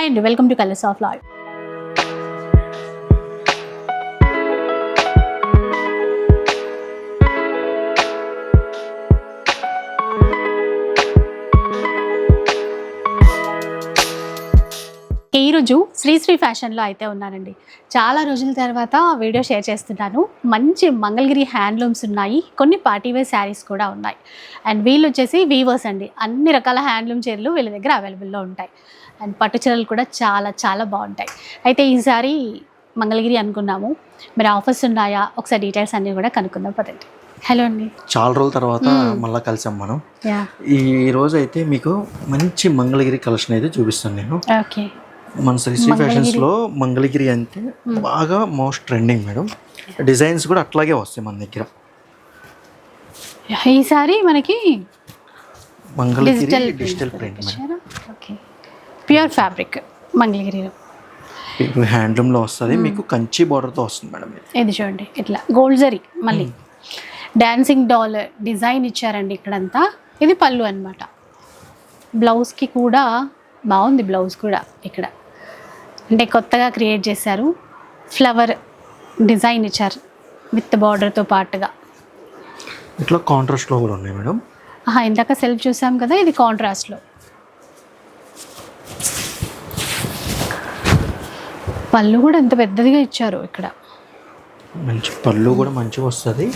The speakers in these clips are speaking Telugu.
హాయ్ అండి welcome to colours of life ఈరోజు శ్రీశ్రీ ఫ్యాషన్లో అయితే ఉన్నానండి. చాలా రోజుల తర్వాత వీడియో షేర్ చేస్తున్నాను. మంచి మంగళగిరి హ్యాండ్లూమ్స్ ఉన్నాయి. కొన్ని పార్టీవేర్ శారీస్ కూడా ఉన్నాయి. అండ్ వీళ్ళు వచ్చేసి వీవర్స్ అండి. అన్ని రకాల హ్యాండ్లూమ్ చీరలు వీళ్ళ దగ్గర అవైలబుల్లో ఉంటాయి. అండ్ పట్టు చీరలు కూడా చాలా చాలా బాగుంటాయి. అయితే ఈసారి మంగళగిరి అనుకున్నాము. మరి ఆఫర్స్ ఉన్నాయా? ఒకసారి డీటెయిల్స్ అన్నీ కూడా కనుక్కుందాం పదండి. హలో అండి. చాలా రోజుల తర్వాత మ్మ్. మళ్ళీ కలిసాం మనం. యా ఈ రోజు అయితే మీకు మంచి మంగళగిరి కలెక్షన్ అయితే చూపిస్తాను నేను. ఓకే మన శ్రీ శ్రీ ఫ్యాషన్స్లో మంగళగిరి అంటే బాగా మోస్ట్ ట్రెండింగ్ మేడం. డిజైన్స్ కూడా అట్లాగే వస్తాయి మన దగ్గర. ఈసారి మనకి Mangalagiri digital digital print madam. Okay pure fabric మంగళగిరిలో. మీకు హ్యాండ్లూమ్లో వస్తుంది మీకు కంచి border తో వస్తుంది మేడం ఇది. చూడండి ఇట్లా గోల్డ్ జరీ మళ్ళీ. డాన్సింగ్ డాల్ డిజైన్ ఇచ్చారండి ఇక్కడంతా. ఇది పళ్ళు అనమాట బ్లౌజ్కి కూడా బాగుంది బ్లౌజ్ కూడా ఇక్కడ. అంటే కొత్తగా క్రియేట్ చేశారు. ఫ్లవర్ డిజైన్ ఇచ్చారు విత్ బార్డర్తో పాటుగా. ఇట్లా కాంట్రాస్ట్లో కూడా ఉన్నాయి మేడం. ఇందాక సెల్ఫ్ చూసాం కదా ఇది కాంట్రాస్ట్లో పళ్ళు కూడా ఎంత పెద్దదిగా ఇచ్చారు ఇక్కడ. మంచి పళ్ళు కూడా మంచిగా వస్తుంది.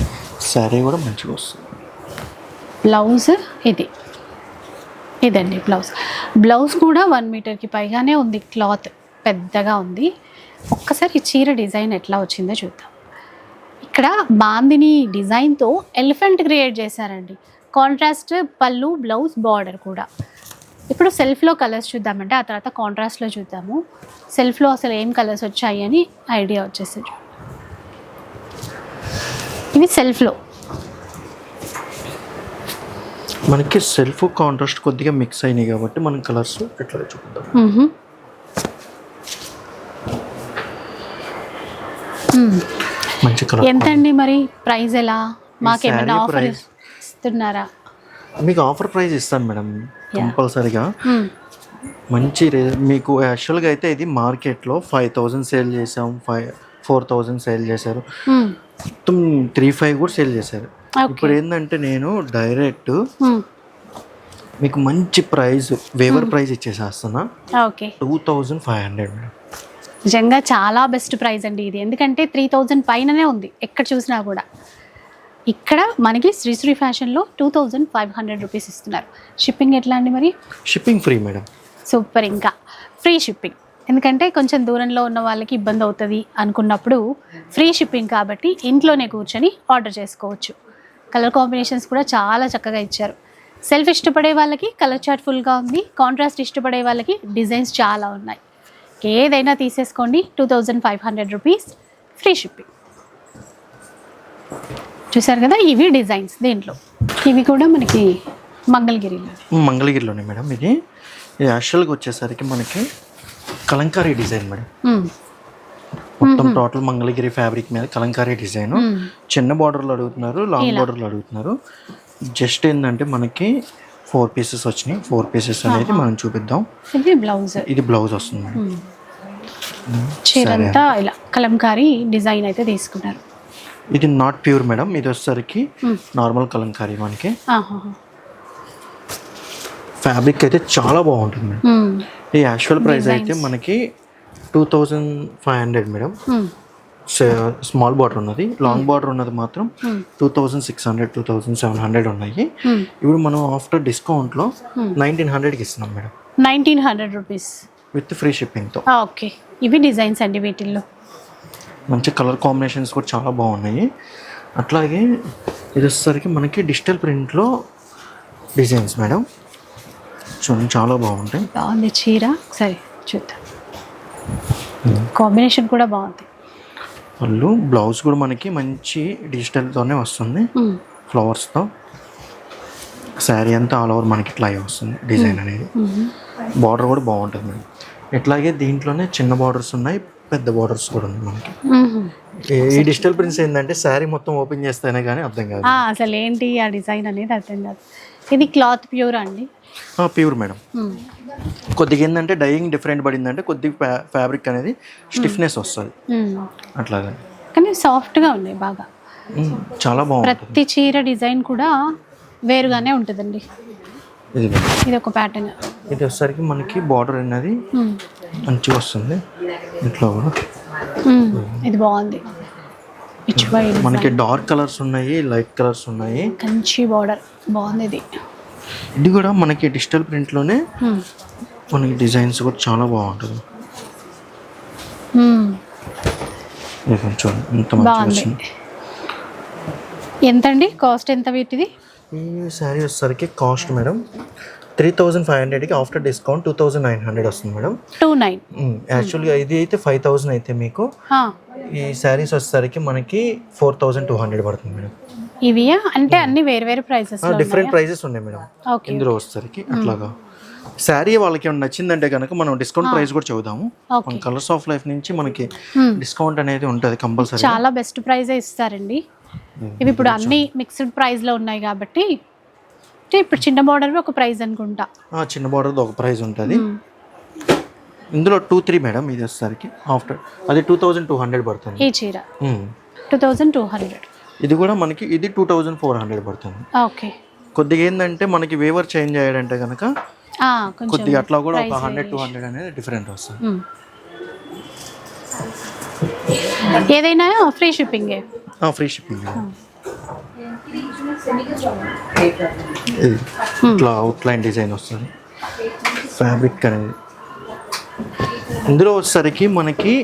శారీ కూడా మంచిగా వస్తుంది. బ్లౌజ్ ఇది. ఇదండి బ్లౌజ్. బ్లౌజ్ కూడా వన్ మీటర్కి పైగానే ఉంది. క్లాత్ పెద్దగా ఉంది. ఒక్కసారి చీర డిజైన్ ఎట్లా వచ్చిందో చూద్దాం. ఇక్కడ బాందిని డిజైన్తో ఎలిఫెంట్ క్రియేట్ చేశారండి. కాంట్రాస్ట్ పళ్ళు బ్లౌజ్ బార్డర్ కూడా. ఇప్పుడు సెల్ఫ్లో కలర్స్ చూద్దామంటే ఆ తర్వాత కాంట్రాస్ట్లో చూద్దాము. సెల్ఫ్లో అసలు ఏం కలర్స్ వచ్చాయి అని ఐడియా వచ్చేసి ఇవి సెల్ఫ్లో. మనకి సెల్ఫ్ కాంట్రాస్ట్ కొద్దిగా మిక్స్ అయినాయి కాబట్టి మనం కలర్స్ ఎట్లా. మంచి కలర్ ఎంత అండి మరి ప్రైస్ ఎలా? మాకేమైనా ఆఫర్. ఇస్తున్నారా? మీకు ఆఫర్ ప్రైస్ ఇస్తాను మేడం కంపల్సరీగా మ్మ్. మంచి రే మీకు యాక్చువల్గా అయితే ఇది మార్కెట్లో ఫైవ్ థౌజండ్ సేల్ చేసాం ఫైవ్ ఫోర్ థౌజండ్ సేల్ చేశారు. మ్మ్. మొత్తం త్రీ ఫైవ్ కూడా సేల్ చేశారు. ఇప్పుడు ఏంటంటే నేను డైరెక్ట్ మ్మ్. మీకు మంచి price waiver price ఇచ్చేసేస్తున్నా. Okay two thousand five hundred madam. నిజంగా చాలా బెస్ట్ ప్రైస్ అండి ఇది. ఎందుకంటే త్రీ థౌజండ్ పైననే ఉంది ఎక్కడ చూసినా కూడా. ఇక్కడ మనకి శ్రీశ్రీ ఫ్యాషన్లో two thousand five hundred rupees ఇస్తున్నారు. షిప్పింగ్ ఎట్లా అండి మరి? షిప్పింగ్ ఫ్రీ మేడం సూపర్ ఇంకా. ఫ్రీ షిప్పింగ్ ఎందుకంటే కొంచెం దూరంలో ఉన్న వాళ్ళకి ఇబ్బంది అవుతుంది అనుకున్నప్పుడు ఫ్రీ షిప్పింగ్ కాబట్టి ఇంట్లోనే కూర్చొని ఆర్డర్ చేసుకోవచ్చు. కలర్ కాంబినేషన్స్ కూడా చాలా చక్కగా ఇచ్చారు. సెల్ఫ్ ఇష్టపడే వాళ్ళకి కలర్ చార్ట్ ఫుల్గా ఉంది. కాంట్రాస్ట్ ఇష్టపడే వాళ్ళకి డిజైన్స్ చాలా ఉన్నాయి. ఏదైనా తీసేసుకోండి. Two thousand five hundred rupees. Free shipping చూసారు కదా ఇవి డిజైన్స్ దీంట్లో. ఇవి కూడా మనకి మంగళగిరిలో. మంగళగిరిలోనే మేడం ఇది. ఇది యాక్చువల్గా వచ్చేసరికి మనకి కలంకారీ డిజైన్ మేడం. మొత్తం టోటల్ మంగళగిరి ఫ్యాబ్రిక్ మీద కలంకారీ డిజైన్. చిన్న బార్డర్లు అడుగుతున్నారు లాంగ్ బార్డర్లు అడుగుతున్నారు. జస్ట్ ఏంటంటే మనకి ఫోర్ పీసెస్ వచ్చినాయి. ఫోర్ పీసెస్ అనేది మనం చూపిద్దాం. ఇది బ్లౌజ్. ఇది బ్లౌజ్ వస్తుంది. చీరంతా ఇలా కలంకారీ డిజైన్ అయితే తీసుకున్నారు. ఇది నాట్ ప్యూర్ మేడం. ఇది వచ్చేసరికి నార్మల్ కలంకారీ మనకి. ఫ్యాబ్రిక్ అయితే చాలా బాగుంటుంది మేడం. మ్మ్. ఈ యాక్చువల్ ప్రైస్ అయితే మనకి two thousand five hundred madam. Hmm. Small border ఉన్నది. లాంగ్ బార్డర్ ఉన్నది మాత్రం Hmm. Two thousand six hundred two thousand seven hundred ఉన్నాయి. ఇప్పుడు మనం ఆఫ్టర్ డిస్కౌంట్లో నైన్టీన్ హండ్రెడ్కి ఇస్తున్నాం madam. Nineteen hundred rupees with free షిప్పింగ్తో okay ఇవి డిజైన్స్ అండి వీటిల్లో. మంచి కలర్ కాంబినేషన్స్ కూడా చాలా బాగున్నాయి. అట్లాగే ఇది వచ్చేసరికి మనకి డిజిటల్ ప్రింట్లో డిజైన్స్ మేడం. చూడండి చాలా బాగుంటాయి. బాగుంది చీర. సరే చూద్దాం. కాంబినేషన్ కూడా బాగుంది. వాళ్ళు బ్లౌజ్ కూడా మనకి మంచి డిజిటల్తోనే వస్తుంది. ఫ్లవర్స్తో. శారీ అంతా ఆల్ ఓవర్ మనకి ఇట్లా వస్తుంది డిజైన్ అనేది. బార్డర్ కూడా బాగుంటుంది మేడం. ఇట్లాగే దీంట్లోనే చిన్న బార్డర్స్ ఉన్నాయి. పెద్ద బార్డర్స్ కూడా ఉన్నాయి మనకి. ఈ- డిజిటల్ ప్రింట్స్ ఏంటంటే శారీ మొత్తం ఓపెన్ చేస్తేనే కానీ అర్థం కాదు. అసలు ఏంటి ఆ డిజైన్ అనేది అర్థం కాదు. ఇది క్లాత్ ప్యూర్ అండి? Pure madam. కొద్దిగా ఏంటంటే డైయింగ్ డిఫరెంట్ పడిందంటే కొద్దిగా ఫ్యా ఫ్యాబ్రిక్ అనేది స్టిఫ్నెస్ వస్తుంది. అట్లాగా. కానీ సాఫ్ట్గా ఉన్నాయి బాగా. చాలా బాగుంటుంది. ప్రతి చీర డిజైన్ కూడా వేరుగానే ఉంటుందండి. ఇది ఒక ప్యాటర్న్ ఇది వచ్చేసరికి మనకి బార్డర్ అనేది మంచిగా వస్తుంది. ఇంట్లో కూడా. ఇది బాగుంది. వైట్ మనకి డార్క్ కలర్స్ ఉన్నాయి లైట్ కలర్స్ ఉన్నాయి. కంచి బార్డర్ బాగుంది ఇది. ఇది కూడా మనకి డిజిటల్ ప్రింట్లోనే. మనకి డిజైన్స్ కూడా చాలా బాగుంటుంది. మంచిగా బాగుంది. వచ్చింది. ఎంతండి? కాస్ట్ ఎంత వీటిది? ఈ శారీ వచ్చేసరికి cost madam three thousand five హండ్రెడ్కి after discount two thousand nine hundred వస్తుంది మేడం. Two nine. యాక్చువల్గా ఇది అయితే ఫైవ్ థౌజండ్ అయితే మీకు. ఈ శారీస్ వచ్చేసరికి మనకి ఫోర్ థౌజండ్ టూ హండ్రెడ్ పడుతుంది మేడం. ఇవి అంటే అన్ని వేరే వేరే ప్రైసెస్ డిఫరెంట్ ప్రైజెస్ ఉన్నాయి? మేడం. ఓకే. ఇందులో వచ్చేసరికి అట్లాగా. శారీ వాళ్ళకి ఏమైనా నచ్చిందంటే కనుక మనం డిస్కౌంట్ ప్రైస్ కూడా మన కలర్స్ ఆఫ్ లైఫ్ నుంచి మనకి. డిస్కౌంట్ అనేది ఉంటుంది కంపల్సరీ చాలా బెస్ట్ ప్రైజే ఇస్తారండి. ఇవి ఇప్పుడు అన్ని మిక్స్డ్ ప్రైస్లో ఉన్నాయి కాబట్టి అంటే ఇప్పుడు చిన్న బార్డర్ ఒక ప్రైస్ అనుకుంటా. చిన్న బార్డర్ ఒక ప్రైస్ ఉంటుంది. ఇందులో టూ త్రీ మేడం ఇది వచ్చేసరికి ఆఫ్టర్ అది టూ థౌజండ్ టూ హండ్రెడ్ పడుతుంది. ఈ చీర. టూ థౌజండ్ టూ హండ్రెడ్ ఇది కూడా మనకి ఇది టూ థౌజండ్ ఫోర్ హండ్రెడ్ పడుతుంది. ఓకే. కొద్దిగా ఏంటంటే మనకి వేవర్ చేంజ్ అయ్యాడంటే కనుక కొద్దిగా అట్లా కూడా ఒక హండ్రెడ్ టూ. హండ్రెడ్ అనేది డిఫరెంట్ వస్తుంది. ఏదైనా ఫ్రీ షిప్పింగే ఫ్రీ షిప్పింగ్. ఇది ఇట్లా అవుట్లైన్ డిజైన్ వస్తుంది. ఫ్యాబ్రిక్ అనేది. ఇందులో వచ్చేసరికి మనకి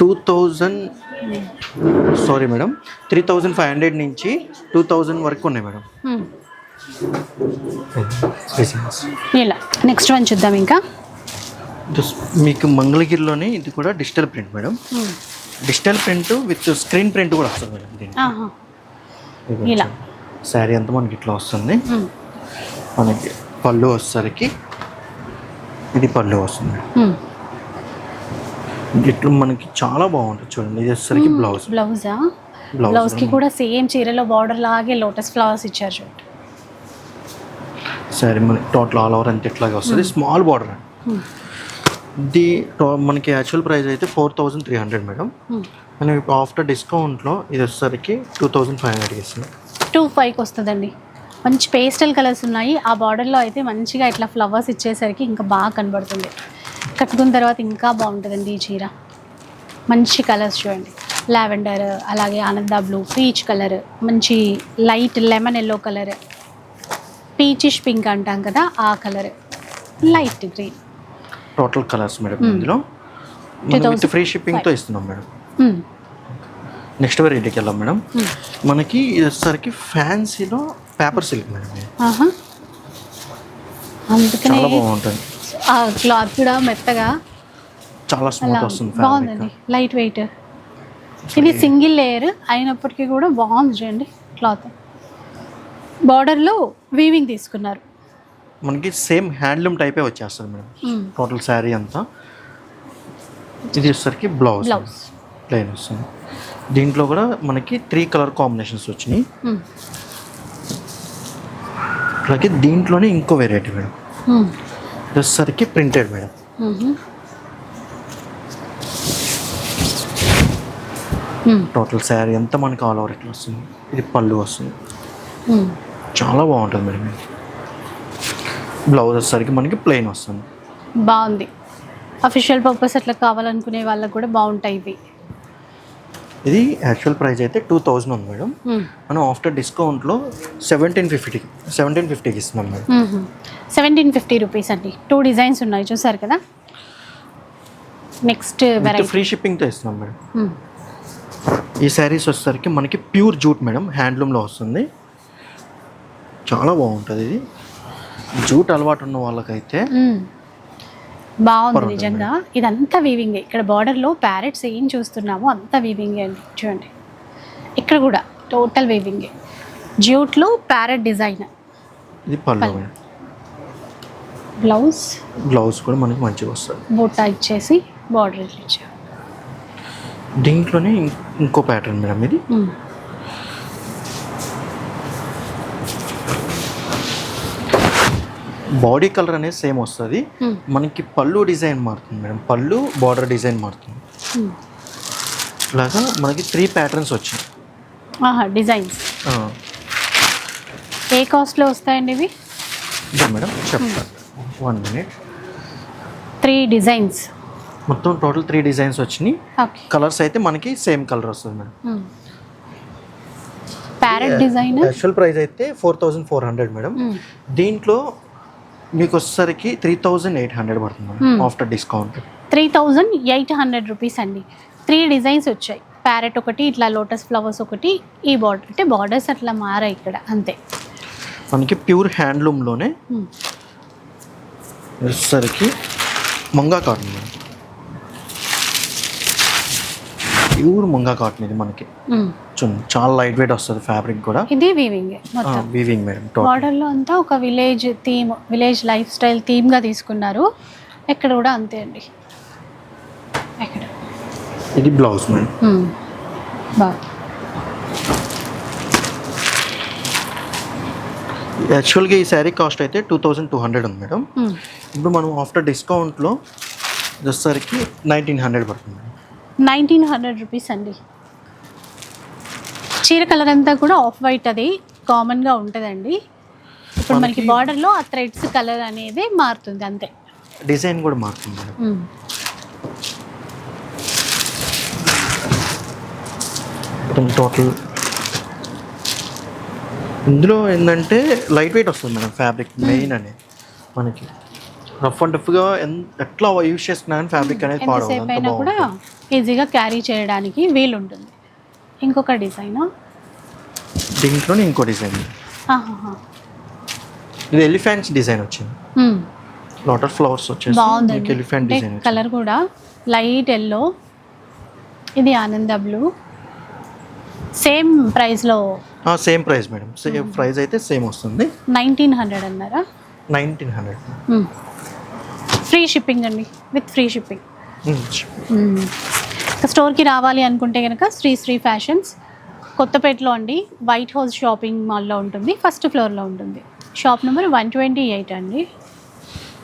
two thousand sorry madam three thousand five hundred నుంచి టూ థౌజండ్ వరకు ఉన్నాయి మేడం ఇలా. నెక్స్ట్ వన్ చూద్దాం ఇంకా. మీకు మంగళగిరిలోనే ఇది కూడా digital print madam. Digital print with screen print కూడా వస్తుంది మేడం దీనికి. ఆహా. ఇలా. శారీ అంతా మనకి ఇట్లా వస్తుంది. మనకి పళ్ళు వచ్చేసరికి ఇది పళ్ళు వస్తుంది. ఇట్లా మనకి చాలా బాగుంటుంది చూడండి. ఇది వచ్చేసరికి బ్లౌజ్. బ్లౌజా? బ్లౌజ్కి కూడా సేమ్ చీరలో బార్డర్ లాగే లోటస్ ఫ్లవర్స్ ఇచ్చారు చూడండి శారీ మనకి టోటల్ ఆల్ ఓవర్ అంతా ఇట్లాగే వస్తుంది. Small border Hmm. టో- మనకి యాక్చువల్ ప్రైస్ అయితే four thousand three hundred madam. మనం ఇప్పుడు ఆఫ్టర్ డిస్కౌంట్లో ఇది వచ్చేసరికి టూ థౌజండ్ ఫైవ్ హండ్రెడ్కి ఇస్తుంది. టూ ఫైవ్కి వస్తుందండి. మంచి పేస్టల్ కలర్స్ ఉన్నాయి. ఆ బార్డర్లో అయితే మంచిగా ఇట్లా ఫ్లవర్స్ ఇచ్చేసరికి ఇంకా బాగా కనబడుతుంది. కట్టుకున్న తర్వాత ఇంకా బాగుంటుందండి ఈ చీర. మంచి కలర్స్ చూడండి. లావెండర్ అలాగే ఆనంద బ్లూ పీచ్ కలర్ మంచి light lemon yellow colour peachish pink అంటాం కదా ఆ colour light green total colours madam ఇందులో. 2005. విత్ ఫ్రీ షిప్పింగ్తో ఇస్తున్నాం మేడం. నెక్స్ట్ వెరైటీకి వెళ్ళాం మేడం. Hmm. మనకి ఇది వచ్చేసరికి ఫ్యాన్సీలో పేపర్ సిల్క్ మేడం చాలా బాగుంటుంది. ఆ క్లాత్ కూడా మెత్తగా. చాలా స్మూత్ వస్తుంది బాగుందండి. లైట్ వెయిట్ ఇది సింగిల్ లేయర్ అయినప్పటికీ కూడా బాగుంది చూడండి క్లాత్. బార్డర్లో వీవింగ్ తీసుకున్నారు. మనకి సేమ్ హ్యాండ్లూమ్ టైపే వచ్చేస్తుంది మేడం. టోటల్ శారీ అంతా. ఇది వచ్చేసరికి బ్లౌజ్. బ్లౌజ్. ప్లెయిన్ వస్తుంది. దీంట్లో కూడా మనకి త్రీ కలర్ కాంబినేషన్స్ వచ్చినాయి. మ్మ్. అలాగే దీంట్లోనే ఇంకో వెరైటీ మేడం. మ్మ్. ఇది వచ్చేసరికి ప్రింటెడ్ మేడం. టోటల్ శారీ అంతా మనకి ఆల్ ఓవర్ ఇట్లా వస్తుంది. ఇది పళ్ళు వస్తుంది. చాలా బాగుంటుంది మేడం ఇది. బ్లౌజ్ వచ్చేసరికి మనకి ప్లెయిన్ వస్తుంది. బాగుంది. అఫీషియల్ పర్పస్ అట్లా కావాలనుకునే వాళ్ళకి కూడా బాగుంటాయి ఇవి. ఇది యాక్చువల్ ప్రైస్ అయితే టూ థౌజండ్ ఉంది మేడం. మనం ఆఫ్టర్ డిస్కౌంట్లో సెవెంటీన్ ఫిఫ్టీకి సెవెంటీన్ ఫిఫ్టీకి ఇస్తున్నాం మేడం. సెవెంటీన్ ఫిఫ్టీ రూపీస్ అండి. టూ డిజైన్స్ ఉన్నాయి చూసారు కదా? నెక్స్ట్ ఫ్రీ షిప్పింగ్తో ఇస్తున్నాం మేడం. ఈ శారీస్ వచ్చేసరికి మనకి ప్యూర్ జూట్ మేడం హ్యాండ్లూమ్లో వస్తుంది. చాలా బాగుంటుంది ఇది. జూట్ అలవాటు ఉన్న వాళ్ళకైతే బాగుంది నిజంగా. ఇదంతా వీవింగ్ ఇక్కడ బార్డర్లో ప్యారెట్స్ ఏం చూస్తున్నామో అంతా వీవింగే అండి. చూడండి. ఇక్కడ కూడా టోటల్ వీవింగే జ్యూట్లో ప్యారెట్ డిజైన్ ఇది పళ్ళు బ్లౌజ్ బ్లౌజ్ కూడా మనకి మంచిగా వస్తుంది. బూటా ఇచ్చేసి బార్డర్ ఇచ్చారు. దీంట్లోనే ఇంకో ప్యాటర్న్ మేడం ఇది. బాడీ కలర్ అనేది సేమ్ వస్తుంది. Hmm. మనకి పళ్ళు డిజైన్ మారుతుంది మేడం. పళ్ళు బార్డర్ డిజైన్ మారుతుంది. Hmm. ఇలాగా మనకి త్రీ ప్యాటర్న్స్ వచ్చాయి. డిజైన్స్. ఏ కాస్ట్లో వస్తాయండి ఇవి? మేడం చెప్తాను వన్ మినిట్ త్రీ డిజైన్స్. మొత్తం టోటల్ త్రీ డిజైన్స్ వచ్చినాయి. కలర్స్ అయితే మనకి సేమ్ కలర్ వస్తుంది madam. Parrot design? Actual price అయితే four thousand four hundred madam. దీంట్లో మీకు వచ్చేసరికి త్రీ థౌజండ్ ఎయిట్ హండ్రెడ్ పడుతుంది Hmm. After discount three thousand eight hundred rupees అండి త్రీ డిజైన్స్ వచ్చాయి ప్యారెట్ ఒకటి ఇట్లా లోటస్ ఫ్లవర్స్ ఒకటి ఈ బార్డర్ అంటే బార్డర్స్ అట్లా మారాయి ఇక్కడ అంతే మనకి ప్యూర్ హ్యాండ్లూమ్లోనే Hmm. వచ్చేసరికి munga cotton pure munga cotton ఇది మనకి Hmm. చూడండి చాలా లైట్ వెయిట్ వస్తుంది ఫ్యాబ్రిక్ కూడా. ఇది వీవింగ్ వీవింగ్ మేడం బార్డర్లో అంతా ఒక village theme village life style థీమ్గా తీసుకున్నారు. ఎక్కడ కూడా అంతే అండి. ఎక్కడ? ఇది బ్లౌజ్ మేడం. బాగా యాక్చువల్గా ఈ శారీ కాస్ట్ అయితే టూ థౌజండ్ టూ హండ్రెడ్ ఉంది మేడం. ఇప్పుడు మనం ఆఫ్టర్ డిస్కౌంట్లో వచ్చేసరికి నైన్టీన్ హండ్రెడ్ పడుతుంది. మేడం నైన్టీన్ హండ్రెడ్ రూపీస్ అండి. చీర కలర్ అంతా కూడా ఆఫ్ వైట్ అది కామన్గా ఉంటుందండి. ఇప్పుడు మనకి బార్డర్లో ఆ థ్రెడ్స్ కలర్ అనేది మారుతుంది అంతే. డిజైన్ కూడా మారుతుంది టోటల్ ఇందులో ఏంటంటే లైట్ వెయిట్ వస్తుంది మేడం ఫ్యాబ్రిక్ మెయిన్ అనేది మనకి. రఫ్ అండ్ టఫ్గా ఎంత ఎట్లా యూజ్ చేస్తున్నా కానీ ఫ్యాబ్రిక్ అనేది కూడా ఈజీగా క్యారీ చేయడానికి వీలు ఉంటుంది ఇంకొక డిజైన్. దీంట్లోనే ఇంకో డిజైన్. ఇది ఎలిఫెంట్స్ డిజైన్ వచ్చింది. లాటర్ ఫ్లవర్స్ వచ్చేసి ఎలిఫెంట్ డిజైన్ కలర్ కూడా లైట్ ఎల్లో. ఇది ఆనంద బ్లూ. సేమ్ ప్రైస్లో same price madam. Same price అయితే సేమ్ వస్తుంది. నైన్టీన్ హండ్రెడ్ అన్నారా? Nineteen hundred. ఫ్రీ షిప్పింగ్ అండి. With free shipping. స్టోర్కి రావాలి అనుకుంటే కనుక శ్రీ శ్రీ ఫ్యాషన్స్ కొత్తపేటలో అండి వైట్ హౌస్ షాపింగ్ మాల్లో ఉంటుంది ఫస్ట్ ఫ్లోర్లో ఉంటుంది. Shop number one twenty eight అండి.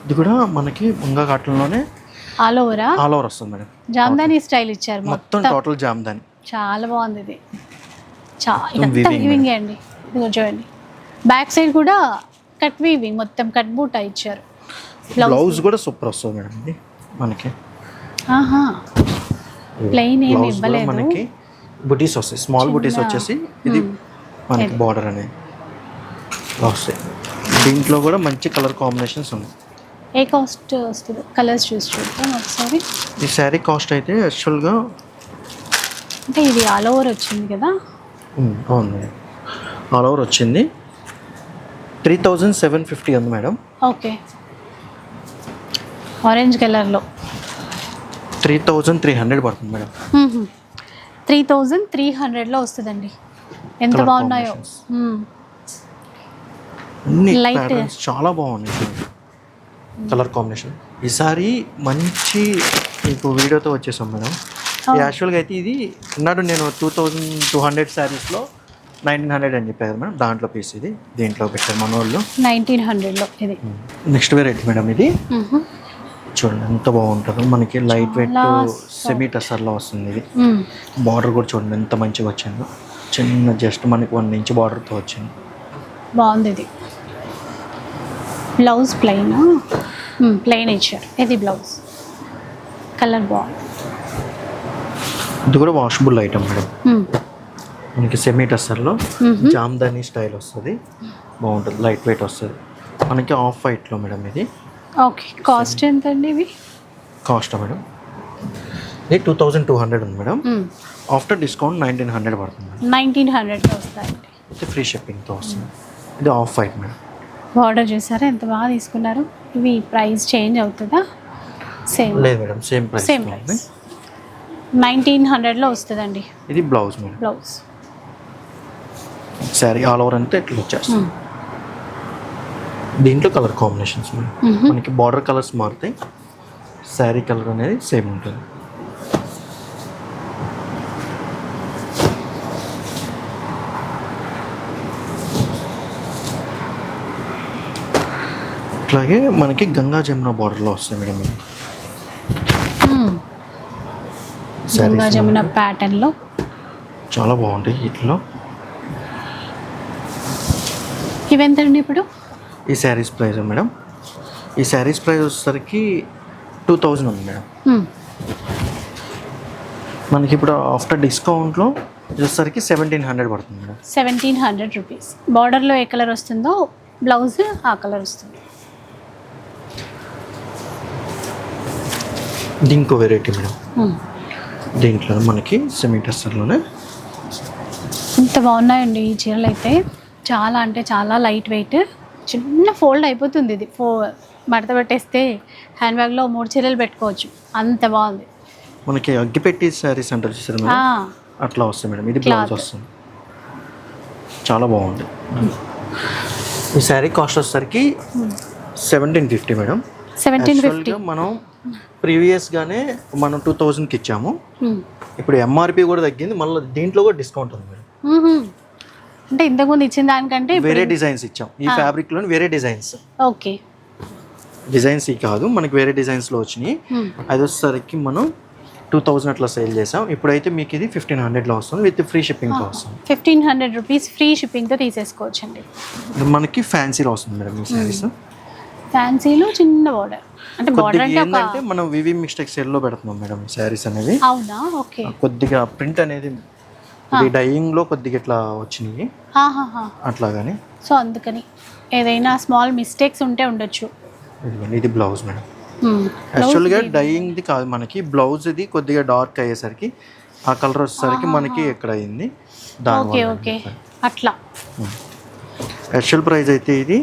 ఇది కూడా మనకి ముంగా కాటన్లోనే ఆల్ ఓవరా? ఆల్ ఓవర్ వస్తుంది మేడం. జామ్దాని స్టైల్ ఇచ్చారు. మొత్తం టోటల్ జామ్ దాని చాలా బాగుంది ఇది. చా మొత్తం ఇదంతా weaving వీవింగ్ అండి. ఇదిగో చూడండి. బ్యాక్ సైడ్ కూడా కట్ వీవింగ్ మొత్తం కట్ బూటా ఇచ్చారు. బ్లౌజ్ కూడా సూపర్ వస్తుంది మేడం ఇది మనకి. ఆహా. Plain ఏం Blouse కూడా ఇవ్వలేదు. మనకి బుటీస్ వస్తాయి. స్మాల్ బుటీస్ వచ్చేసి ఇది Hmm. మనకి. బార్డర్ అనేది వస్తాయి. దీంట్లో కూడా మంచి కలర్ కాంబినేషన్స్ ఉన్నాయి. ఏ కాస్ట్ వస్తుంది? కలర్స్ చూసి చూద్దాం ఒకసారి. ఈ శారీ కాస్ట్ అయితే యాక్చువల్గా అంటే ఇది ఆల్ ఓవర్ వచ్చింది కదా? అవును. మేడం ఆల్ ఓవర్ వచ్చింది. త్రీ థౌజండ్ సెవెన్ ఫిఫ్టీ ఉంది మేడం. ఓకే ఆరెంజ్ కలర్లో త్రీ థౌజండ్ త్రీ హండ్రెడ్ పడుతుంది మేడం. త్రీ థౌజండ్ త్రీ హండ్రెడ్లో వస్తుందండి. ఎంత బాగున్నాయో. ప్యాటర్న్స్ చాలా బాగున్నాయి కలర్ కాంబినేషన్ ఈసారి మంచి మీకు వీడియోతో వచ్చేసాం మేడం. యాక్చువల్గా అయితే ఇది ఉన్నాడు నేను టూ థౌజండ్ టూ హండ్రెడ్ శారీస్లో నైన్టీన్ హండ్రెడ్ అని చెప్పారు మేడం. దాంట్లో పీస్ ఇది. దీంట్లో పెట్టారు మన వాళ్ళు నైన్టీన్ హండ్రెడ్లో ఇది. నెక్స్ట్ వెరైటీ మేడం ఇది. చూడండి ఎంత బాగుంటుందో. మనకి లైట్ వెయిట్. సెమీ టసర్లో వస్తుంది ఇది. బార్డర్ కూడా చూడండి ఎంత మంచిగా వచ్చిందో. చిన్న జస్ట్ మనకి వన్ ఇంచ్ బార్డర్తో వచ్చింది. బాగుంది ఇది. బ్లౌజ్ ప్లెయిన్ ప్లెయిన్ ఇచ్చారు. ఇది బ్లౌజ్ కలర్ బాగుంది. ఇది కూడా వాషబుల్ ఐటమ్ మేడం. మనకి సెమీ టస్సర్లో. జామ్దాని స్టైల్ వస్తుంది. బాగుంటుంది లైట్ వెయిట్ వస్తుంది. మనకి ఆఫ్ వైట్లో మేడం ఇది. ఓకే కాస్ట్ ఎంత అండి ఇవి? Cost madam? ఇది టూ థౌజండ్ టూ హండ్రెడ్ ఉంది madam. After discount nineteen hundred పడుతుంది నైన్టీన్ హండ్రెడ్లో వస్తాయండి. ఇది ఫ్రీ షిప్పింగ్తో వస్తుంది. ఇది ఆఫ్ వైట్ మేడం. ఆర్డర్ చేశారా? ఎంత బాగా తీసుకున్నారు? ఇవి ప్రైస్ చేంజ్ అవుతుందా? సేమ్ లేదు madam same price same price nineteen హండ్రెడ్లో వస్తుందండి. ఇది blouse madam. Blouse sari all over అంతా ఇట్లా వచ్చేస్తుంది. దీంట్లో కలర్ కాంబినేషన్స్ మేడం మనకి బార్డర్ కలర్స్ మారుతాయి శారీ కలర్ అనేది సేమ్ ఉంటుంది. అట్లాగే మనకి గంగా జమున బార్డర్లో వస్తాయి మేడం గంగా జమున ప్యాటర్న్లో చాలా బాగుంటాయి వీటిలో. ఇవెంతండి ఇప్పుడు? ఈ శారీస్ ప్రైస్ మేడం? ఈ శారీస్ ప్రైస్ వచ్చేసరికి టూ థౌజండ్ ఉంది మేడం. మనకి ఇప్పుడు ఆఫ్టర్ డిస్కౌంట్లో వచ్చేసరికి సెవెంటీన్ హండ్రెడ్ పడుతుంది మేడం. Seventeen hundred rupees. బార్డర్లో ఏ కలర్ వస్తుందో బ్లౌజ్ ఆ కలర్ వస్తుంది. ఇది ఇంకో వెరైటీ మేడం. దీంట్లో మనకి సెమీ టెస్టర్లోనే. ఇంత బాగున్నాయండి ఈ చీరలు అయితే చాలా అంటే చాలా లైట్ వెయిట్. చిన్న ఫోల్డ్ అయిపోతుంది ఇది. ఫో మడత పెట్టేస్తే హ్యాండ్ బ్యాగ్లో మూడు చీరలు పెట్టుకోవచ్చు. అంత బాగుంది. మనకి అగ్గిపెట్టి శారీస్ అంటారు చూసారు మేడం అట్లా వస్తాయి మేడం. ఇది బ్లౌజ్. వస్తుంది. చాలా బాగుంది. ఈ శారీ కాస్ట్ వచ్చేసరికి seventeen fifty madam. Seventeen fifty. మనం ప్రీవియస్గానే మనం టూ థౌజండ్కి ఇచ్చాము. ఇప్పుడు ఎంఆర్పి కూడా తగ్గింది. మళ్ళీ దీంట్లో కూడా డిస్కౌంట్ ఉంది మేడం. అంటే ఇంతకుముందు ఇచ్చిన దానికంటే వేరే డిజైన్స్ ఇచ్చాం. ఈ ఫ్యాబ్రిక్లోని వేరే డిజైన్స్. ఓకే. డిజైన్స్ ఈ కాదు మనకి వేరే డిజైన్స్లో వచ్చినాయి. అది వచ్చేసరికి మనం టూ థౌజండ్ అట్లా సేల్ చేసాం. ఇప్పుడైతే మీకు ఇది ఫిఫ్టీన్ హండ్రెడ్లో వస్తుంది విత్ ఫ్రీ షిప్పింగ్తో వస్తుంది. ఫిఫ్టీన్ హండ్రెడ్ రూపీస్ ఫ్రీ షిప్పింగ్తో తీసేసుకోవచ్చు అండి మనకి ఫ్యాన్సీలో వస్తుంది మేడం ఈ శారీస్ ఫ్యాన్సీలో చిన్న బార్డర్ అంటే బార్డర్ అంటే ఏంటంటే మనం వివి మిస్టేక్ సెల్లో పెడుతున్నాం మేడం ఈ శారీస్ అనేవి. అవునా? ఓకే. కొద్దిగా ప్రింట్ అనేది ఇది డైయింగ్లో కొద్దిగా ఇట్లా వచ్చినాయి. ఆహాహా. అట్లా కానీ సో అందుకని ఏదైనా స్మాల్ మిస్టేక్స్ ఉంటే ఉండొచ్చు. ఇది బ్లౌజ్ మేడం. యాక్చువల్గా డైయింగ్ది కాదు మనకి. బ్లౌజ్ ఇది కొద్దిగా డార్క్ అయ్యేసరికి ఆ కలర్ వచ్చేసరికి మనకి ఎక్కడ అయింది? Okay okay. అట్లా. యాక్చువల్ ప్రైస్ అయితే ఇది.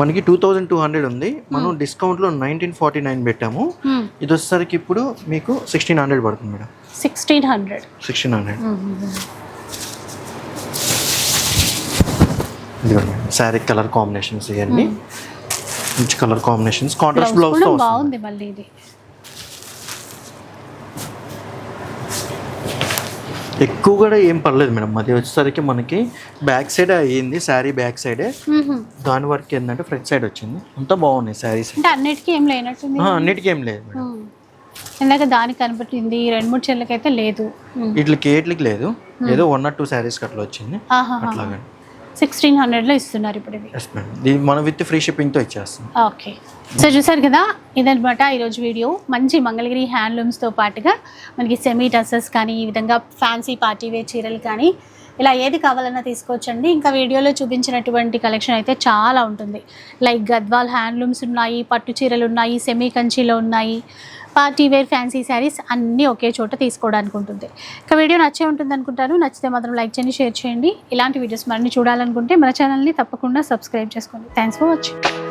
మనకి టూ థౌజండ్ టూ హండ్రెడ్ ఉంది. మనం డిస్కౌంట్లో నైన్టీన్ ఫార్టీ నైన్ పెట్టాము. ఇది వచ్చేసరికి ఇప్పుడు మీకు సిక్స్టీన్ హండ్రెడ్ పడుతుంది madam. Sixteen hundred sixteen hundred sari colour combinations ఇవన్నీ. మంచి కలర్ కాంబినేషన్స్ కాంట్రాస్ట్ బ్లౌజ్ బాగుంది మళ్ళీ ఇది. ఎక్కువ కూడా ఏం పర్లేదు మేడం. అది వచ్చేసరికి మనకి బ్యాక్ సైడ్ అయ్యింది శారీ బ్యాక్ సైడే. దాని వరకు ఏంటంటే ఫ్రంట్ సైడ్ వచ్చింది. అంతా బాగున్నాయి శారీస్ అంటే అన్నిటికీ ఏం లేనట్టుంది అన్నిటికీ ఏం లేదు మేడం. మ్మ్. ఇందాక దానికి కనపట్టింది ఈ రెండు మూడు చెల్లకైతే లేదు. వీటికి ఏట్లకి లేదు. ఏదో వన్ ఆర్ టూ శారీస్కి అట్లా వచ్చింది. ఆహాహా. అట్లాగండి సిక్స్టీన్ హండ్రెడ్లో ఇస్తున్నారు ఇప్పుడు ఇవి. మనం విత్ ఫ్రీ షిప్పింగ్తో ఇచ్చేస్తాం. ఓకే సో చూసారు కదా ఇదనమాట ఈరోజు వీడియో. మంచి మంగళగిరి హ్యాండ్లూమ్స్తో పాటుగా మనకి సెమీ టసెస్ కానీ ఈ విధంగా ఫ్యాన్సీ పార్టీ వేర్ చీరలు కానీ ఇలా ఏది కావాలన్నా తీసుకోవచ్చండి. ఇంకా వీడియోలో చూపించినటువంటి కలెక్షన్ అయితే చాలా ఉంటుంది. లైక్ గద్వాల్ హ్యాండ్లూమ్స్ ఉన్నాయి పట్టు చీరలు ఉన్నాయి సెమీ కంచిలో ఉన్నాయి. పార్టీ వేర్ ఫ్యాన్సీ శారీస్ అన్నీ ఒకే చోట తీసుకోవడానికి ఉంటుంది ఇక వీడియో నచ్చే ఉంటుంది అనుకుంటాను నచ్చితే మాత్రం లైక్ చేయండి షేర్ చేయండి. ఇలాంటి వీడియోస్ మరిన్ని చూడాలనుకుంటే మన ఛానల్ని తప్పకుండా సబ్స్క్రైబ్ చేసుకోండి. Thanks for watching.